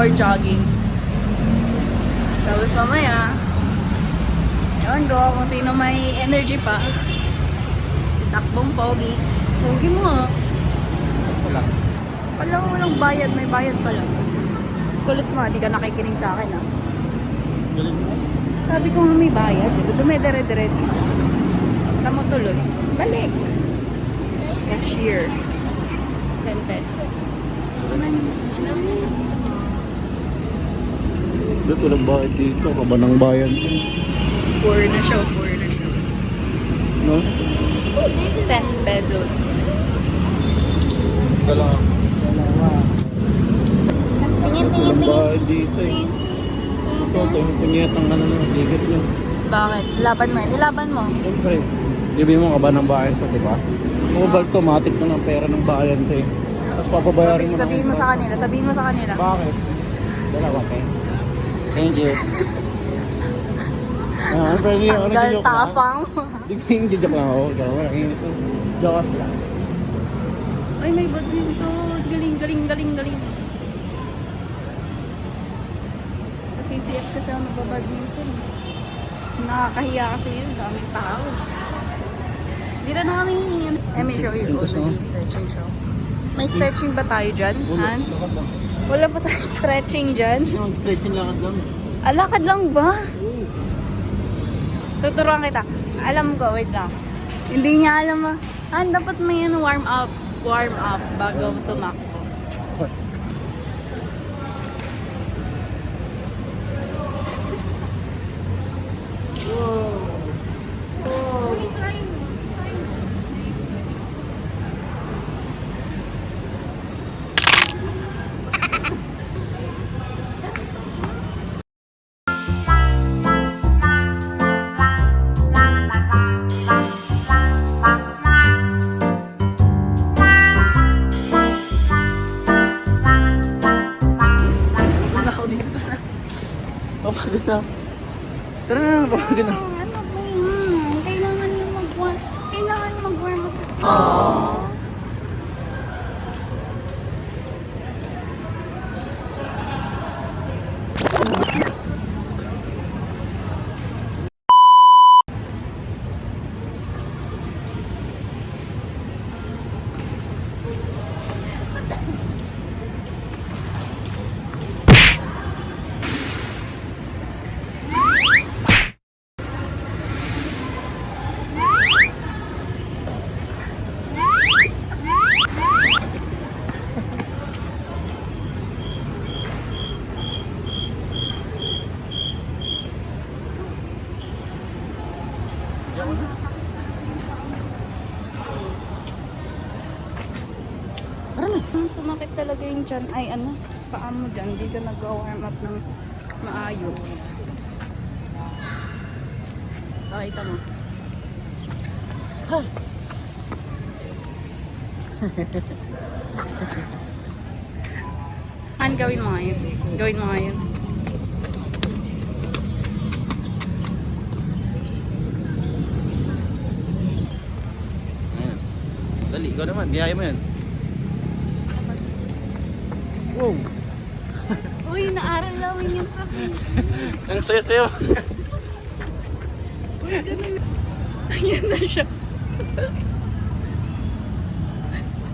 or jogging. Tapos mamaya, yun do, kung sino may energy pa. Si Takbong Pogi. Pogi mo ah. Wala. Pala walang bayad, may bayad pala. Kulit mo, di ka nakikinig sa akin ah. Galing mo. Sabi ko nga may bayad, di ba? Dumedere-diretso. Tama tuloy. Balik. Cashier. 10 pesos. Dito walang bayad dito. Kabanang bayan. Poor na siya, poor na siya. No? 10 pesos. Ka lang. Tingin, Walang bayad dito eh. Ito, ito yung punyetang ano na, ligit nyo. Bakit? Laban mo yan. Ilaban mo. Siyempre, sabi mo kabanang bayan to, di ba? Mobile to, matik na ng pera ng bayan to eh. Tapos papabayarin mo sabihin mo ng- sa kanila, sabihin mo sa kanila. Bakit? Dalawa kayo. Thank you. Ah, pero hindi ako Tanggal nag-joke lang. tapang. Hindi, hindi joke lang ako. Ikaw, walang ito. Jokas lang. Ay, may badminton. Galing, galing, galing, galing. Sa CCF kasi ako nagbabadminton. Nakakahiya kasi yun. Daming tao. Dito na kami. Let me show you no? the stretching show. May stretching ba tayo dyan, Ulo, Han? lang. Wala ba tayo stretching dyan? Yung stretching lakad lang. Alakad lang ba? Tuturuan kita. Alam ko, wait lang. Hindi niya alam ah. Ah, dapat may ano, warm up. Warm up bago tumakbo. Papagod na. Ano ba yan? Kailangan mo mag-warm Kailangan mag-warm up. Ang sumakit talaga yung tiyan. Ay, ano, paa mo dyan. Hindi ka nag-warm up ng maayos. Pakita mo. Han, gawin mo ngayon. Gawin mo. Ayan. Dali, ikaw naman. Giyaya mo yan. Wow! Uy, naaral namin yung sabi. Ang sayo-sayo. Ayan na siya.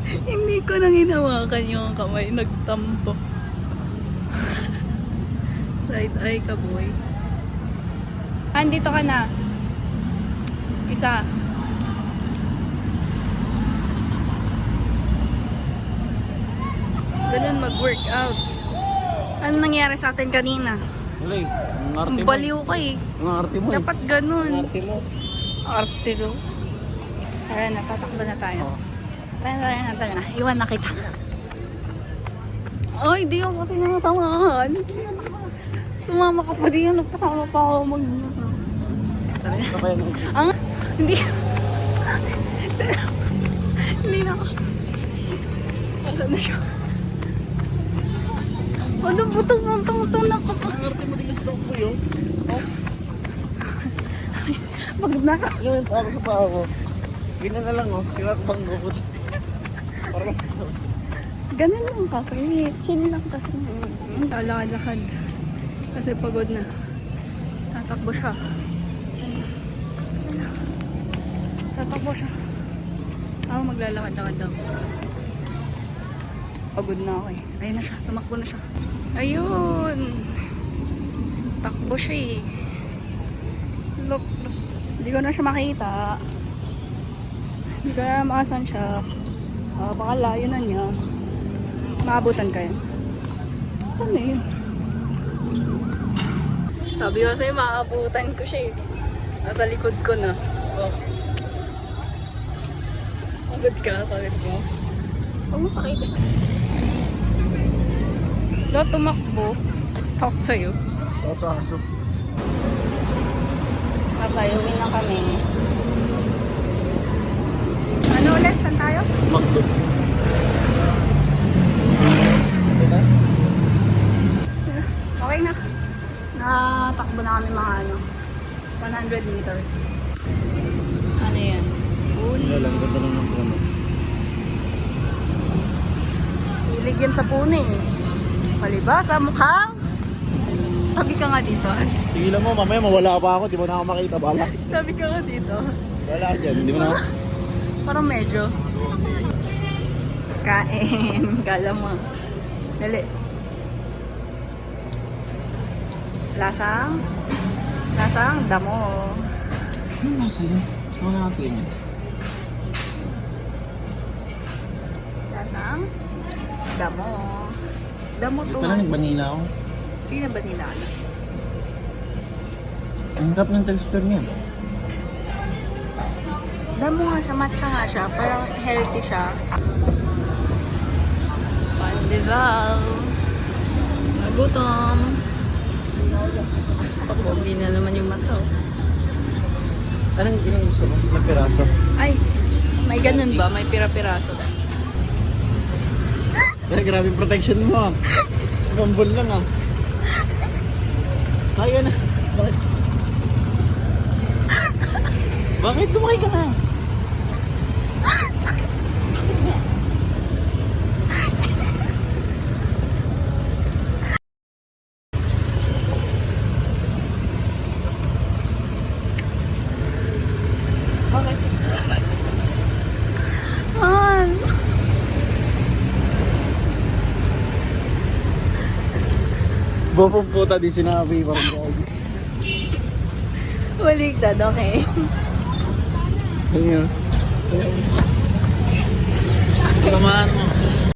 Hindi ko nang hinawakan yung kamay. Nagtampo. Side eye ka, boy. Andito ka na. Isa. Ganun mag-workout. Ano nangyari sa atin kanina? Wala eh. Ang arte Ang mo. baliw ka eh. Ang arte mo eh. Dapat Ang ganun. arte mo. Arte do. Tara na, tatakbo na tayo. Oo. Tara na, tara na, tara na. Iwan na kita. Ay, di ako kasi nangasamahan. Sumama ka pa di nagpasama pa ako mag... Tara na. Ano Ang... Hindi... Hindi na ako. Asan na siya? Ba itong muntong-muntong na pa? Ang arte mo din gusto ko yun. Pagod na ako. Ano yung ako sa paa ko? Ganyan na lang oh. Kinakbang ko po. Parang Ganun lang kasi. Chill lang kasi. Lalakad-lakad. Kasi pagod na. Tatakbo siya. Tatakbo siya. Ako maglalakad-lakad daw. Pagod na ako eh. Ayun na siya. Tumakbo na siya. Ayun. Takbo siya eh. Look, look. Hindi ko na siya makita. Hindi ko na makasan siya. Ah, baka layo na niya. Maabutan kayo. Ano yun? Sabi ko sa'yo, maabutan ko siya eh. Nasa likod ko na. Oh. Pagod ka, pagod ka. Huwag mo pakita. Lo, tumakbo. Talk sa'yo. Takot sa aso. Papayuwi na kami. Ano ulit? Saan tayo? Magdo. Hilig yan sa puno eh. Palibasa, mukhang. Tabi ka nga dito. Tigilan mo, mamaya mawala pa ako, di mo na ako makita. Bala. Tabi ka nga dito. Wala dyan, di mo na ako. Parang medyo. Kain. Kala mo. Dali. Lasang. Lasang damo. Ano nasa yun? Ano natin yun? Lasang damo. Damo to. Ito na, nagbanila ako. Sige na ba nila? ano? Ang harap ng texture niya. Damo nga siya, matcha nga siya. Parang healthy siya. Pandesal. Nagutom. Papogi na naman yung mata. Anong ginang gusto mo? Na piraso. Ay, may ganun ba? May pira-piraso. Pero grabe protection mo. Gambol lang ah. Kaya na. Bakit? Bakit? Sumakay ka na. Bopong puta di sinabi. Parang gagi. Baligtad, okay. Ayun. Tamaan mo.